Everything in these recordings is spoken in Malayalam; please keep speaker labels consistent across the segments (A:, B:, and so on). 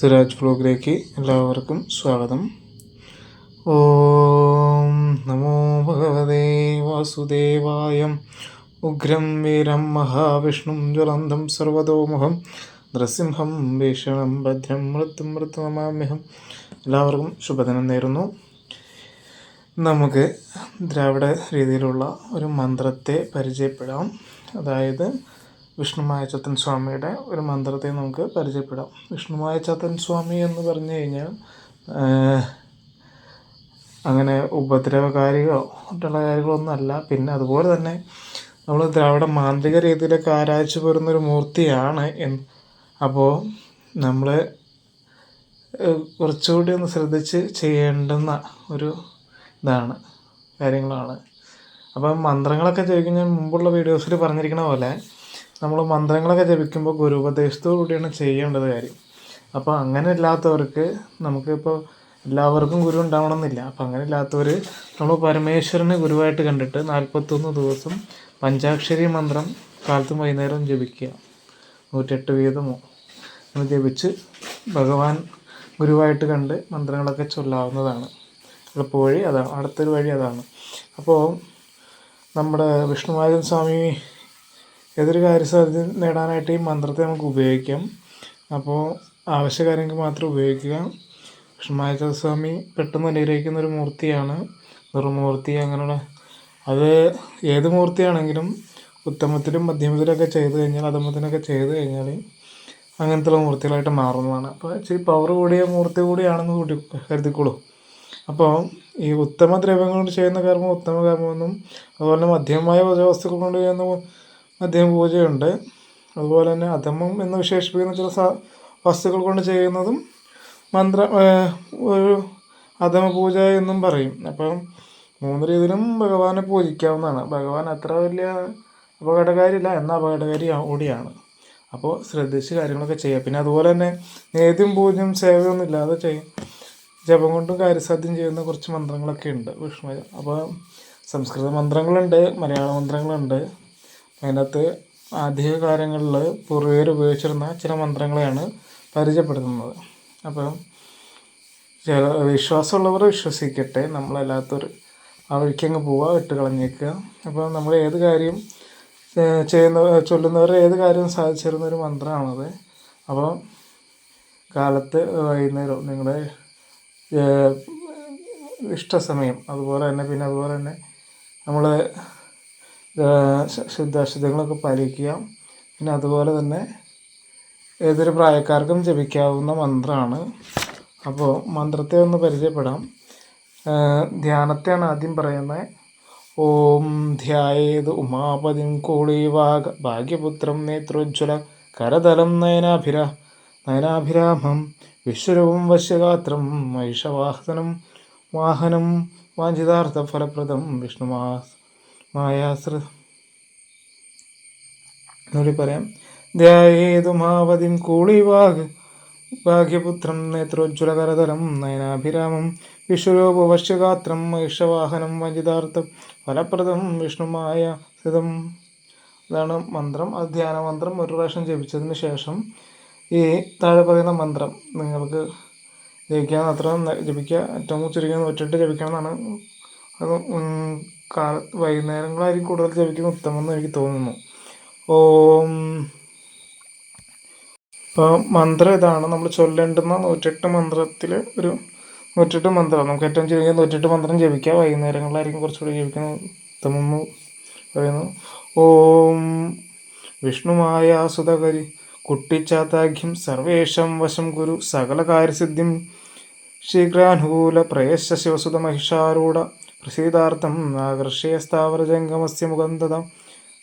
A: സിറാജ് ബ്ലോഗിലേക്ക് എല്ലാവർക്കും സ്വാഗതം. ഓം നമോ ഭഗവതേ വാസുദേവായ. ഉഗ്രം വീരം മഹാവിഷ്ണും ജ്വലന്തം സർവതോമുഖം. നൃസിംഹം ഭീഷണം ഭദ്രം മൃത്യും മൃത്യുമാമ്യഹം. എല്ലാവർക്കും ശുഭദിനം നേരുന്നു. നമുക്ക് ദ്രാവിഡ രീതിയിലുള്ള ഒരു മന്ത്രത്തെ പരിചയപ്പെടാം. അതായത് വിഷ്ണുമായ ചത്തൻ സ്വാമിയുടെ ഒരു മന്ത്രത്തെ നമുക്ക് പരിചയപ്പെടാം. വിഷ്ണുമായ ചത്തൻ സ്വാമി എന്ന് പറഞ്ഞു കഴിഞ്ഞാൽ അങ്ങനെ ഉപദ്രവകാരികളോ മറ്റുള്ള കാര്യങ്ങളോ ഒന്നുമല്ല പിന്നെ അതുപോലെ തന്നെ നമ്മൾ ദ്രാവിഡ മാന്ത്രിക രീതിയിലൊക്കെ ആരാധിച്ചു പോരുന്നൊരു മൂർത്തിയാണ് എന്ന്. അപ്പോൾ നമ്മൾ കുറച്ചുകൂടി ഒന്ന് ശ്രദ്ധിച്ച് ചെയ്യേണ്ടുന്ന ഒരു ഇതാണ് കാര്യങ്ങളാണ്. അപ്പം മന്ത്രങ്ങളൊക്കെ ചോദിക്കുന്ന മുമ്പുള്ള വീഡിയോസിൽ പറഞ്ഞിരിക്കുന്ന പോലെ നമ്മൾ മന്ത്രങ്ങളൊക്കെ ജപിക്കുമ്പോൾ ഗുരുപദേശത്തോടു കൂടിയാണ് ചെയ്യേണ്ടത് കാര്യം. അപ്പോൾ അങ്ങനെ ഇല്ലാത്തവർക്ക് നമുക്കിപ്പോൾ എല്ലാവർക്കും ഗുരു ഉണ്ടാവണമെന്നില്ല. അപ്പം അങ്ങനെ ഇല്ലാത്തവർ നമ്മൾ പരമേശ്വരനെ ഗുരുവായിട്ട് കണ്ടിട്ട് നാൽപ്പത്തൊന്ന് ദിവസം പഞ്ചാക്ഷരി മന്ത്രം കാലത്തും വൈകുന്നേരവും ജപിക്കുക. നൂറ്റെട്ട് വീതമോ? അങ്ങനെ ജപിച്ച് ഭഗവാൻ ഗുരുവായിട്ട് കണ്ട് മന്ത്രങ്ങളൊക്കെ ചൊല്ലാവുന്നതാണ്. എളുപ്പ വഴി അതാണ്. അടുത്തൊരു വഴി അതാണ്. അപ്പോൾ നമ്മുടെ വിഷ്ണുമാരൻ സ്വാമി ഏതൊരു കാര്യസാധ്യത നേടാനായിട്ട് ഈ മന്ത്രത്തെ നമുക്ക് ഉപയോഗിക്കാം. അപ്പോൾ ആവശ്യകാര്യങ്ങൾക്ക് മാത്രം ഉപയോഗിക്കുക. കൃഷ്ണമായസ്വാമി പെട്ടെന്ന് അനുഗ്രഹിക്കുന്ന ഒരു മൂർത്തിയാണ് നിർമൂർത്തി അങ്ങനെയുള്ള. അത് ഏത് മൂർത്തിയാണെങ്കിലും ഉത്തമത്തിലും മധ്യമത്തിലൊക്കെ ചെയ്ത് കഴിഞ്ഞാൽ അധമത്തിനൊക്കെ ചെയ്ത് കഴിഞ്ഞാൽ അങ്ങനത്തെ മൂർത്തികളായിട്ട് മാറുന്നതാണ്. അപ്പോൾ ഇച്ചിരി പവർ കൂടിയ മൂർത്തി കൂടിയാണെന്ന് കൂട്ടി കരുതിക്കോളൂ. അപ്പോൾ ഈ ഉത്തമ ദ്രവ്യങ്ങൾ കൊണ്ട് ചെയ്യുന്ന കർമ്മം ഉത്തമ കർമ്മമെന്നും അതുപോലെ മധ്യമമായ വസ്തുക്കൾ കൊണ്ട് ചെയ്യുന്ന മധ്യമ പൂജയുണ്ട്. അതുപോലെ തന്നെ അധമം എന്ന് വിശേഷിപ്പിക്കുന്ന ചില വസ്തുക്കൾ കൊണ്ട് ചെയ്യുന്നതും മന്ത്ര ഒരു അധമ പൂജ എന്നും പറയും. അപ്പം മൂന്ന് രീതിയിലും ഭഗവാനെ പൂജിക്കാവുന്നതാണ്. ഭഗവാൻ അത്ര വലിയ അപകടകാരിയല്ല എന്നാൽ അപകടകാരി കൂടിയാണ്. അപ്പോൾ ശ്രദ്ധിച്ച് കാര്യങ്ങളൊക്കെ ചെയ്യുക. പിന്നെ അതുപോലെ തന്നെ നേദ്യം പൂജ്യം സേവയൊന്നും ഇല്ലാതെ ചെയ്യും ജപം കൊണ്ടും കാര്യസാധ്യം ചെയ്യുന്ന കുറച്ച് മന്ത്രങ്ങളൊക്കെ ഉണ്ട് വിഷ്ണു. അപ്പോൾ സംസ്കൃത മന്ത്രങ്ങളുണ്ട് മലയാള മന്ത്രങ്ങളുണ്ട്. അതിനകത്ത് ആദ്യ കാലങ്ങളിൽ പൂർവികർ ഉപയോഗിച്ചിരുന്ന ചില മന്ത്രങ്ങളെയാണ് പരിചയപ്പെടുത്തുന്നത്. അപ്പം ചില വിശ്വാസമുള്ളവർ വിശ്വസിക്കട്ടെ നമ്മളല്ലാത്തവർ ആ വഴിക്കങ്ങ് പോവുക ഇട്ട് കളഞ്ഞേക്കുക അപ്പോൾ നമ്മൾ ഏത് കാര്യം ചെയ്യുന്ന ചൊല്ലുന്നവർ ഏത് കാര്യവും സാധിച്ചിരുന്ന ഒരു മന്ത്രമാണത്. അപ്പോൾ കാലത്ത് വൈകുന്നേരം നിങ്ങളുടെ ഇഷ്ടസമയം അതുപോലെ തന്നെ പിന്നെ അതുപോലെ തന്നെ നമ്മൾ ശുദ്ധാശുദ്ധങ്ങളൊക്കെ പാലിക്കുക. പിന്നെ അതുപോലെ തന്നെ ഏതൊരു പ്രായക്കാർക്കും ജപിക്കാവുന്ന മന്ത്രമാണ് അപ്പോൾ മന്ത്രത്തെ ഒന്ന് പരിചയപ്പെടാം. ധ്യാനത്തെയാണ് ആദ്യം പറയുന്നത് ഓം ധ്യായേത് ഉമാപതിം കോളീവാഗ ഭാഗ്യപുത്രം നേത്രോജ്വല കരതലം നയനാഭിര നയനാഭിരാമം വിശ്വരവും വശ്യഗാത്രം മൈഷവാഹനം വാഹനം വാഞ്ചിതാർത്ഥ ഫലപ്രദം വിഷ്ണുമാ മായാശ്ര. പറയാം ധ്യായേതുമാവതിം കൂളിവാഗ് ഭാഗ്യപുത്രം നേത്രോജ്വലകരതരം നയനാഭിരാമം വിശ്വരൂപവശ്യഗാത്രം മഹിഷവാഹനം വഞ്ചിതാർത്ഥം ഫലപ്രദം വിഷ്ണുമായ സ്ഥിതം ഇതാണ് മന്ത്രം. അത് ധ്യാന മന്ത്രം. ഒരു പ്രാവശ്യം ജപിച്ചതിന് ശേഷം ഈ താഴെ പറയുന്ന മന്ത്രം നിങ്ങൾക്ക് ജപിക്കാൻ അത്ര ജപിക്കുക ഏറ്റവും ചുരുങ്ങിയ നൂറ്റെട്ട് ജപിക്കണം എന്നാണ് അത് കാല വൈകുന്നേരങ്ങളായിരിക്കും കൂടുതൽ ജപിക്കുന്നത് ഉത്തമമെന്ന് എനിക്ക് തോന്നുന്നു. ഓം ഇപ്പോൾ മന്ത്രം ഇതാണ്. നമ്മൾ ചൊല്ലേണ്ടുന്ന നൂറ്റെട്ട് മന്ത്രത്തിൽ ഒരു നൂറ്റെട്ട് മന്ത്രം. നമുക്ക് ഏറ്റവും ചെറിയ നൂറ്റെട്ട് മന്ത്രം ജപിക്കുക വൈകുന്നേരങ്ങളിലായിരിക്കും കുറച്ചുകൂടി ജപിക്കുന്നത് ഉത്തമം പറയുന്നു. ഓം വിഷ്ണുമായ സുതകരി കുട്ടിച്ചാത്താഖ്യം സർവേഷം വശം ഗുരു സകല കാര്യസിദ്ധിം ശീഘ്രാനുകൂല പ്രയശ ശിവസുത മഹിഷാരൂഢ പ്രസീതാർത്ഥം ആകർഷയ സ്ഥാവരജംഗമസ്യ മുഖന്തത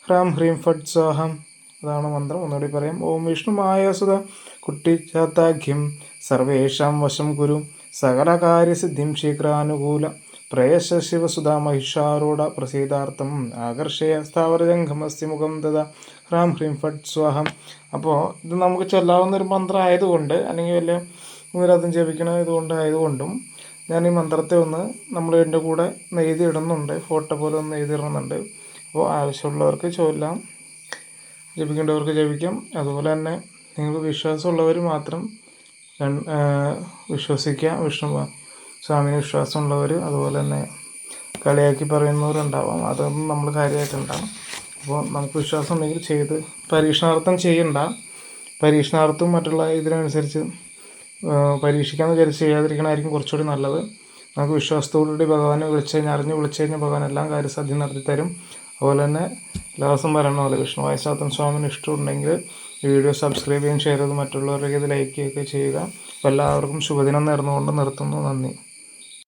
A: ഹ്രാം ഹ്രീം ഫട്ട് സ്വാഹം അതാണ് മന്ത്രം. ഒന്നുകൂടി പറയാം. ഓം വിഷ്ണുമായ സുത കുട്ടിച്ചാത്താഖ്യം. സർവേഷാം വശം ഗുരു സകലകാര്യസിദ്ധിം ശീഘ്രാനുകൂല. പ്രയശ ശിവസുത മഹിഷാരൂഢ പ്രസീതാർത്ഥം ആകർഷയ സ്ഥാവരജംഗമസ്യ മുഖം തഥ ഹ്രാം ഹ്രീം ഫട് സ്വാഹം. അപ്പോൾ ഇത് നമുക്ക് ചൊല്ലാവുന്ന ഒരു മന്ത്രം ആയതുകൊണ്ട് അല്ലെങ്കിൽ വലിയ നൂരതും ജപിക്കണ ഇതുകൊണ്ട് ആയതുകൊണ്ടും ഞാൻ ഈ മന്ത്രത്തെ ഒന്ന് നമ്മൾ എന്റെ കൂടെ നെയ്തി ഇടുന്നുണ്ട്. ഫോട്ടോ പോലെ ഒന്ന് എഴുതി ഇടുന്നുണ്ട് അപ്പോൾ ആവശ്യമുള്ളവർക്ക് ചൊല്ലാം ജപിക്കേണ്ടവർക്ക് ജപിക്കാം. അതുപോലെ തന്നെ നിങ്ങൾക്ക് വിശ്വാസമുള്ളവർ മാത്രം വിശ്വസിക്കാം വിഷ്ണു സ്വാമിന് വിശ്വാസമുള്ളവർ അതുപോലെ തന്നെ കളിയാക്കി പറയുന്നവരുണ്ടാവാം. അതൊന്നും നമ്മൾ കാര്യമായിട്ടുണ്ടാവും അപ്പോൾ നമുക്ക് വിശ്വാസം ഉണ്ടെങ്കിൽ ചെയ്ത് പരീക്ഷണാർത്ഥം ചെയ്യണ്ട. പരീക്ഷണാർത്ഥം മറ്റുള്ള ഇതിനനുസരിച്ച് പരീക്ഷിക്കാമെന്ന് വിചാരിച്ച് ചെയ്യാതിരിക്കണമായിരിക്കും കുറച്ചുകൂടി നല്ലത്. നമുക്ക് വിശ്വാസത്തോടുകൂടി ഭഗവാനെ വിളിച്ചു കഴിഞ്ഞാൽ അറിഞ്ഞ് വിളിച്ചു കഴിഞ്ഞാൽ ഭഗവാൻ എല്ലാം കാര്യസാധ്യം നടത്തി തരും. അതുപോലെ തന്നെ എല്ലാ ദിവസം പറയണ പോലെ വിഷ്ണു വായസാത്തൻ സ്വാമിന് ഇഷ്ടമുണ്ടെങ്കിൽ വീഡിയോ സബ്സ്ക്രൈബ് ചെയ്യുകയും ഷെയർ ചെയ്ത് മറ്റുള്ളവരുടെ ഇത് ലൈക്ക് ചെയ്യുക. എല്ലാവർക്കും ശുഭദിനം നേർന്നുകൊണ്ട് നിർത്തുന്നു. നന്ദി.